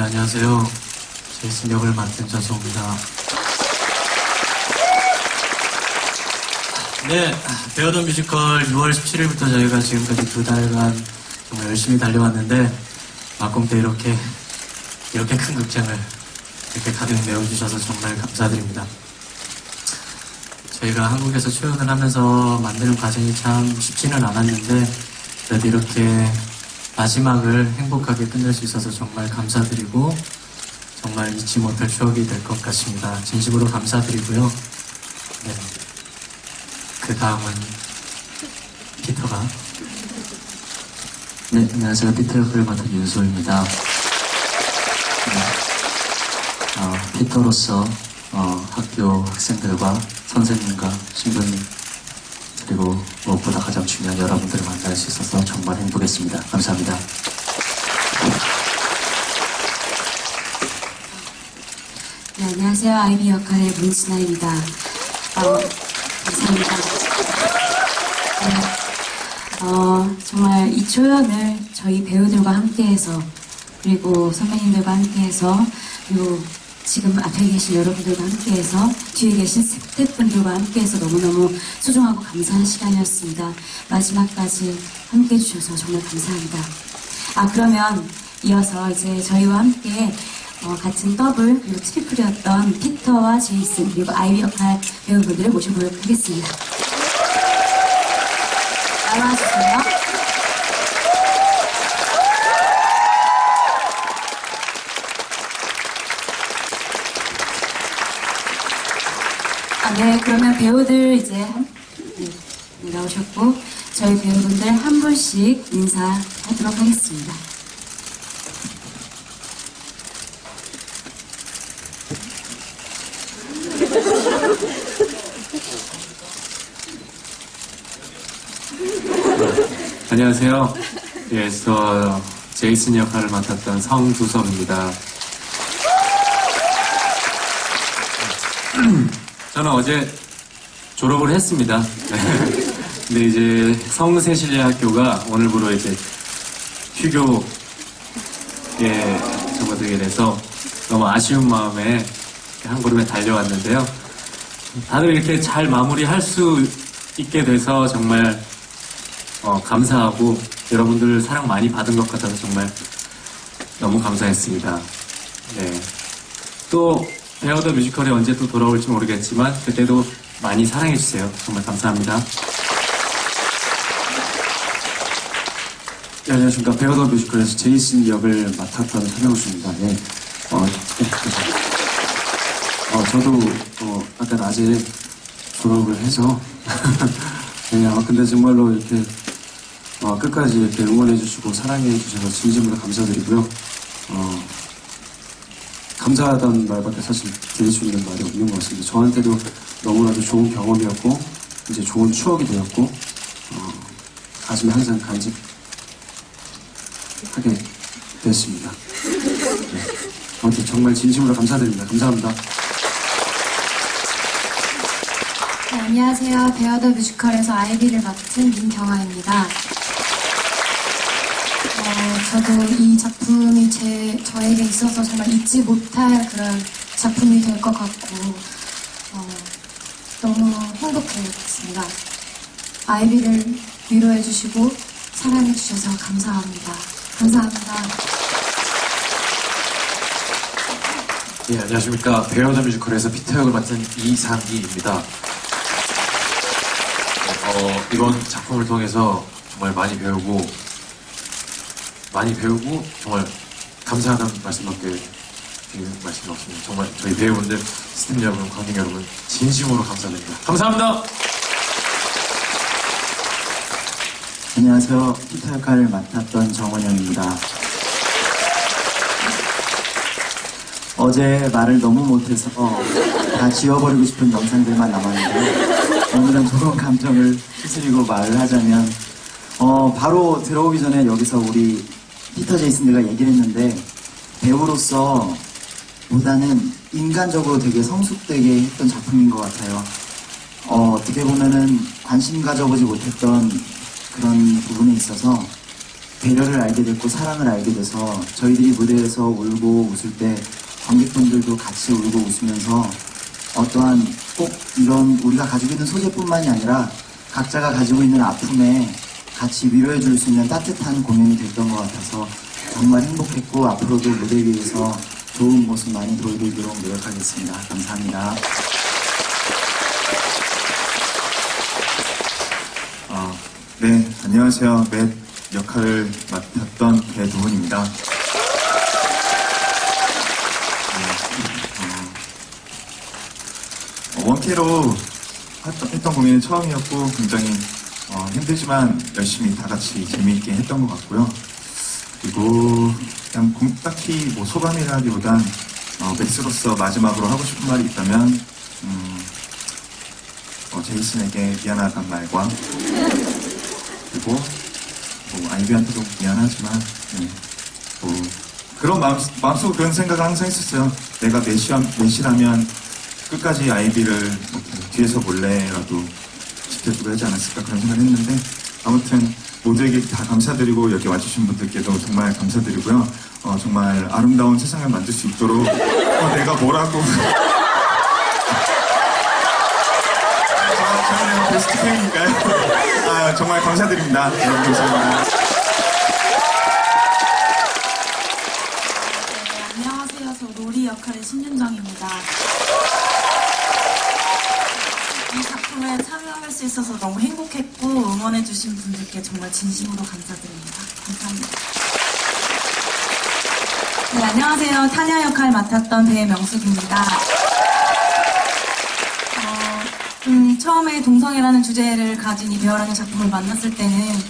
네, 안녕하세요. 제이슨 역을 맡은 전성입니다. 네, 배우던 뮤지컬 6월 17일부터 저희가 지금까지 두 달간 정말 열심히 달려왔는데, 막공 때 이렇게, 이렇게 큰 극장을 이렇게 가득 메워주셔서 정말 감사드립니다. 저희가 한국에서 초연을 하면서 만드는 과정이 참 쉽지는 않았는데, 그래도 이렇게 마지막을 행복하게 끝낼 수 있어서 정말 감사드리고, 정말 잊지 못할 추억이 될 것 같습니다. 진심으로 감사드리고요. 네. 그 다음은 피터가 네, 안녕하세요. 피터 역을 맡은 윤소입니다. 네, 어, 피터로서 어, 학교 학생들과 선생님과 신부님 그리고 무엇보다 가장 중요한 여러분들을 만날 수 있어서 정말 행복했습니다. 감사합니다. 네, 안녕하세요. 아이비 역할의 문신아입니다. 어, 감사합니다. 네, 어, 정말 이 초연을 저희 배우들과 함께해서 그리고 선배님들과 함께해서 그리고 지금 앞에 계신 여러분들과 함께해서 뒤에 계신 스태프분들과 함께해서 너무너무 소중하고 감사한 시간이었습니다. 마지막까지 함께해 주셔서 정말 감사합니다. 아 그러면 이어서 이제 저희와 함께 어, 같은 더블 그리고 트리플이었던 피터와 제이슨 그리고 아이비 역할 배우분들을 모셔보도록 하겠습니다. 나와주세요. 아, 네, 그러면 배우들 이제 한, 네, 네, 나오셨고 저희 배우분들 한 분씩 인사하도록 하겠습니다. 안녕하세요. 예, 저 제이슨 역할을 맡았던 성두섭입니다. 저는 어제 졸업을 했습니다. 네. 근데 이제 성세실리 학교가 오늘부로 이제 휴교에 접어들게 돼서 너무 아쉬운 마음에 한 걸음에 달려왔는데요. 다들 이렇게 잘 마무리할 수 있게 돼서 정말 어, 감사하고 여러분들 사랑 많이 받은 것 같아서 정말 너무 감사했습니다. 네. 또 베어더 뮤지컬이 언제 또 돌아올지 모르겠지만 그때도 많이 사랑해주세요. 정말 감사합니다. 네, 안녕하십니까. 베어더 뮤지컬에서 제이슨 역을 맡았던 한영수입니다. 네. 어, 네. 어, 저도, 어, 아까 낮에 졸업을 해서, 네, 아, 근데 정말로 이렇게, 어, 끝까지 이렇게 응원해주시고 사랑해주셔서 진심으로 감사드리고요. 어, 감사하다는 말밖에 사실 드릴 수 있는 말이 없는 것 같습니다. 저한테도 너무나도 좋은 경험이었고, 이제 좋은 추억이 되었고, 어, 가슴에 항상 간직, 하게 됐습니다. 네. 아무튼 정말 진심으로 감사드립니다. 감사합니다. 네, 안녕하세요. 베어더 뮤지컬에서 아이비를 맡은 민경아입니다. 어, 저도 이 작품이 제, 저에게 있어서 정말 잊지 못할 그런 작품이 될 것 같고, 어, 너무 행복했습니다. 아이비를 위로해주시고, 사랑해주셔서 감사합니다. 감사합니다. 예, 안녕하십니까. 베어더 뮤지컬에서 피터 역을 맡은 이상희입니다. 어, 이번 작품을 통해서 정말 많이 배우고, 많이 배우고, 정말 감사하다는 말씀밖에 말씀이 없습니다. 정말 저희 배우분들, 스태프 여러분, 관객 여러분, 진심으로 감사드립니다. 감사합니다! 안녕하세요. 피터 역할을 맡았던 정원영입니다. 어제 말을 너무 못해서 다 지워버리고 싶은 영상들만 남았는데 오늘은 좋은 감정을 휘두르고 말을 하자면 어, 바로 들어오기 전에 여기서 우리 피터 제이슨들과 얘기를 했는데 배우로서 보다는 인간적으로 되게 성숙되게 했던 작품인 것 같아요. 어, 어떻게 보면은 관심 가져보지 못했던 그런 부분에 있어서 배려를 알게 됐고 사랑을 알게 돼서 저희들이 무대에서 울고 웃을 때 관객분들도 같이 울고 웃으면서 어떠한 꼭 이런 우리가 가지고 있는 소재뿐만이 아니라 각자가 가지고 있는 아픔에 같이 위로해 줄 수 있는 따뜻한 공연이 됐던 것 같아서 정말 행복했고 앞으로도 무대 위에서 좋은 모습 많이 보여드리도록 노력하겠습니다. 감사합니다. 아, 네, 안녕하세요. 맷 역할을 맡았던 배두훈입니다. 네, 어, 원캐로 했던, 했던 공연이 처음이었고 굉장히 어, 힘들지만 열심히 다 같이 재미있게 했던 것 같고요. 그리고 그냥 공- 딱히 뭐 소감이라기보단 어, 맥스로서 마지막으로 하고 싶은 말이 있다면 음, 어, 제이슨에게 미안하단 말과 그리고 뭐 아이비한테도 미안하지만 네, 뭐 그런 마음, 마음속 그런 생각을 항상 했었어요. 내가 메시, 메시라면 끝까지 아이비를 뒤에서 몰래라도 지켜주고 하지 않았을까 그런 생각을 했는데 아무튼 모두에게 다 감사드리고 여기 와주신 분들께도 정말 감사드리고요. 어, 정말 아름다운 세상을 만들 수 있도록 어, 내가 뭐라고 저는 베스트 팬이니까요. 아, 정말 감사드립니다. 여러분 감사합니다. 네, 안녕하세요. 저 로리 역할의 신윤정입니다. 이 작품에 참여할 수 있어서 너무 행복했고 응원해주신 분들께 정말 진심으로 감사드립니다. 감사합니다. 네, 안녕하세요. 타냐 역할 맡았던 배명숙입니다. 어, 음, 처음에 동성애라는 주제를 가진 이 배우라는 작품을 만났을 때는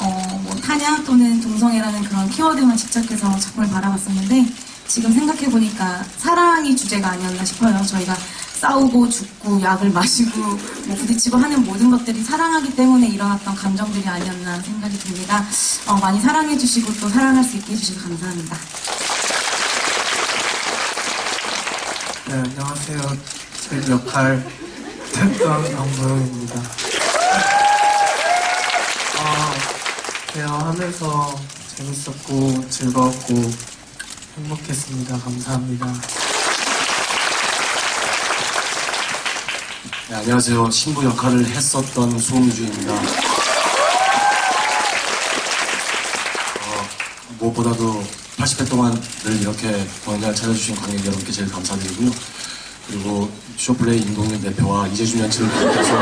어, 뭐 타냐 또는 동성애라는 그런 키워드만 집착해서 작품을 바라봤었는데 지금 생각해보니까 사랑이 주제가 아니었나 싶어요. 저희가 싸우고 죽고 약을 마시고 뭐 부딪히고 하는 모든 것들이 사랑하기 때문에 일어났던 감정들이 아니었나 생각이 듭니다. 어, 많이 사랑해주시고 또 사랑할 수 있게 해주셔서 감사합니다. 네, 안녕하세요. 제 역할 했던 강도영입니다. 어, 대화하면서 재밌었고 즐거웠고 행복했습니다. 감사합니다. 네, 안녕하세요. 신부 역할을 했었던 수홍주입니다. 어, 무엇보다도 80회 동안 늘 이렇게 공연장을 찾아주신 관객 여러분께 제일 감사드리고요. 그리고 쇼플레이 인동현 대표와 이재준 연출님께서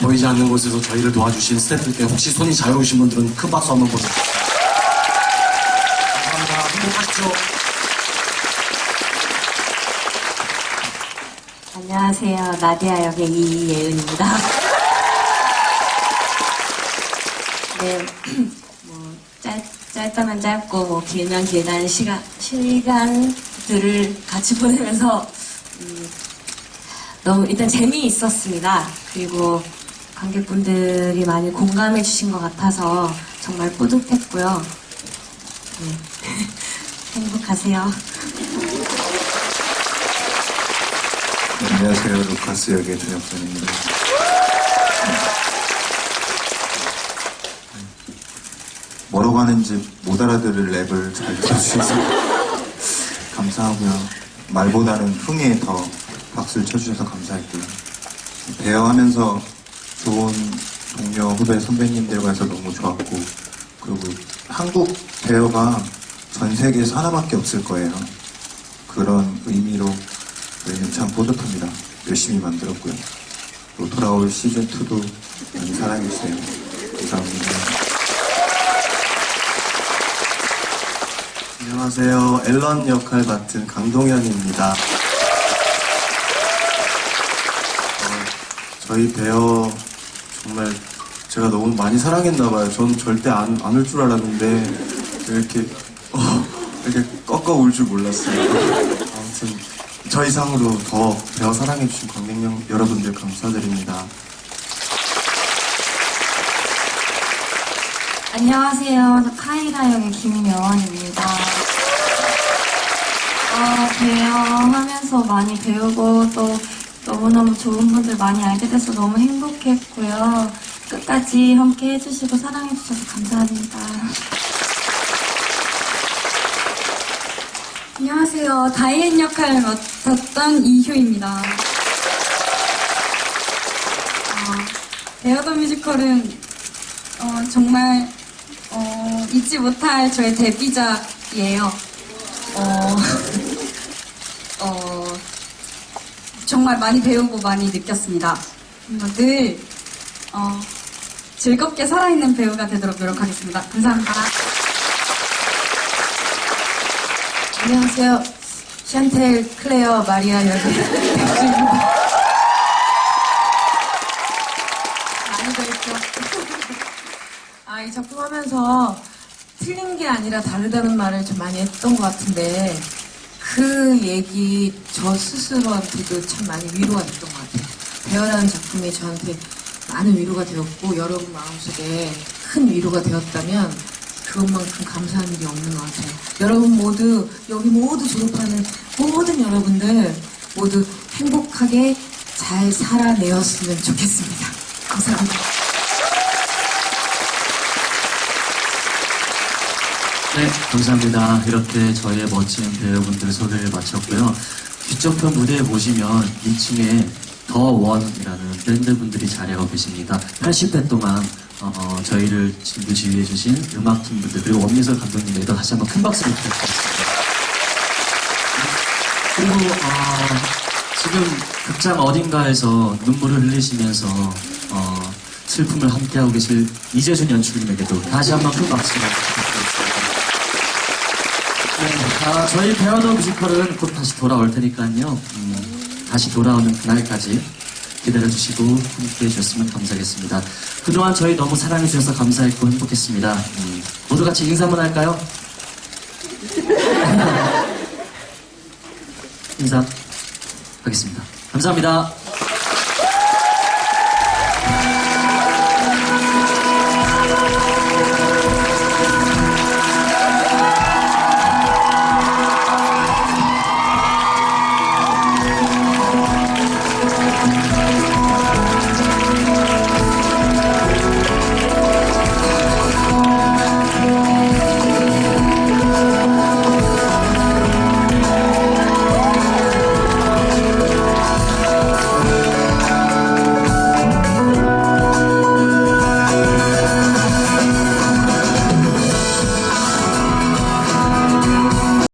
보이지 않는 곳에서 저희를 도와주신 스태프들께 혹시 손이 자유로우신 분들은 큰 박수 한번 보세요. 감사합니다. 행복하십시오. 안녕하세요. 나디아 역의 이예은입니다. 네, 뭐 짧, 짧다면 짧고 뭐 길면 길다는 시간 시간들을 같이 보내면서 음, 너무 일단 재미있었습니다. 그리고 관객분들이 많이 공감해 주신 것 같아서 정말 뿌듯했고요. 네. 행복하세요. 안녕하세요. 루카스 역의 전혁선입니다. 뭐라고 하는지 못 알아들을 랩을 잘 쳐주셔서 감사하고요. 말보다는 흥에 더 박수를 쳐주셔서 감사했고요. 대화하면서 좋은 동료, 후배, 선배님들과 해서 너무 좋았고 그리고 한국 배우가 전 세계에서 하나밖에 없을 거예요. 그런 의미로 저희는 참 뿌듯합니다. 열심히 만들었고요. 또 돌아올 시즌2도 많이 사랑해주세요. 감사합니다. 안녕하세요. 앨런 역할 맡은 강동현입니다. 어, 저희 배어 정말 제가 너무 많이 사랑했나봐요. 저는 절대 안, 안 울 줄 알았는데 이렇게, 어, 이렇게 꺾어 울 줄 몰랐어요. 아무튼 저 이상으로 더 배어 사랑해주신 관객 여- 여러분들 감사드립니다. 안녕하세요. 저 카이라 역의 김여원입니다. 어, 배워하면서 많이 배우고 또 너무너무 좋은 분들 많이 알게 돼서 너무 행복했고요. 끝까지 함께 해주시고 사랑해주셔서 감사합니다. 안녕하세요. 다이앤 역할을 맡았던 이효입니다. 어, 베어더 뮤지컬은 어, 정말 어, 잊지 못할 저의 데뷔작이에요. 어, 어, 정말 많이 배우고 많이 느꼈습니다. 어, 늘 어, 즐겁게 살아있는 배우가 되도록 노력하겠습니다. 감사합니다. 안녕하세요. 샨텔, 클레어, 마리아 여기 백주입니다. 많이 뵙죠. 아, 이 작품 하면서 틀린 게 아니라 다르다는 말을 좀 많이 했던 것 같은데, 그 얘기 저 스스로한테도 참 많이 위로가 됐던 것 같아요. 배어라는 작품이 저한테 많은 위로가 되었고, 여러분 마음속에 큰 위로가 되었다면, 그것만큼 감사한 일이 없는 것 같아요. 여러분 모두, 여기 모두 졸업하는 모든 여러분들 모두 행복하게 잘 살아내었으면 좋겠습니다. 감사합니다. 네, 감사합니다. 이렇게 저희의 멋진 배우분들 소개를 마쳤고요. 뒤쪽편 무대에 보시면 2층에 더 원이라는 밴드분들이 자리하고 계십니다. 80대 동안 어, 어, 저희를 진도 지휘해주신 음악팀 분들 그리고 원미설 감독님에도 다시 한번 큰 박수를 부탁드리겠습니다. 그리고 어, 지금 극장 어딘가에서 눈물을 흘리시면서 어, 슬픔을 함께하고 계실 이재준 연출님에게도 다시 한번 큰 박수를 부탁드리겠습니다. 네, 아, 저희 베어더 뮤지컬은 곧 다시 돌아올 테니까요. 음, 다시 돌아오는 그날까지 기다려주시고 함께 해 주셨으면 감사하겠습니다. 그동안 저희 너무 사랑해주셔서 감사했고 행복했습니다. 음, 모두 같이 인사 한번 할까요? 인사 하겠습니다. 감사합니다.